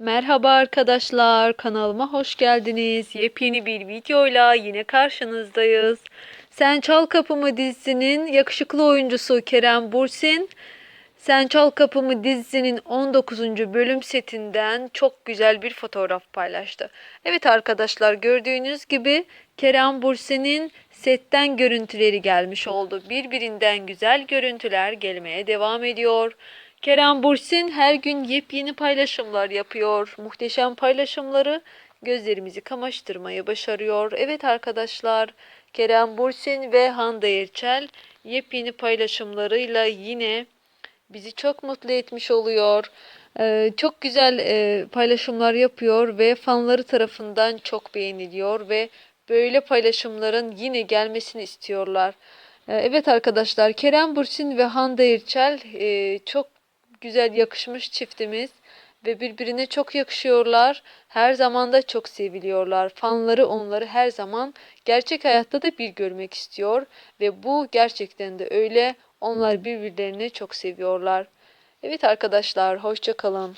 Merhaba arkadaşlar, kanalıma hoş geldiniz. Yepyeni bir videoyla yine karşınızdayız. Sen Çal Kapımı dizisinin yakışıklı oyuncusu Kerem Bursin, Sen Çal Kapımı dizisinin 19. bölüm setinden çok güzel bir fotoğraf paylaştı. Evet arkadaşlar gördüğünüz gibi Kerem Bursin'in setten görüntüleri gelmiş oldu. Birbirinden güzel görüntüler gelmeye devam ediyor. Kerem Bursin her gün yepyeni paylaşımlar yapıyor. Muhteşem paylaşımları gözlerimizi kamaştırmayı başarıyor. Evet arkadaşlar, Kerem Bursin ve Hande Erçel yepyeni paylaşımlarıyla yine bizi çok mutlu etmiş oluyor. Ee, çok güzel e, paylaşımlar yapıyor ve fanları tarafından çok beğeniliyor ve böyle paylaşımların yine gelmesini istiyorlar. Ee, Evet arkadaşlar Kerem Bursin ve Hande Erçel e, çok güzel yakışmış çiftimiz ve birbirine çok yakışıyorlar. Her zaman da çok seviliyorlar. Fanları onları her zaman gerçek hayatta da bir görmek istiyor ve bu gerçekten de öyle. Onlar birbirlerini çok seviyorlar. Evet arkadaşlar hoşça kalın.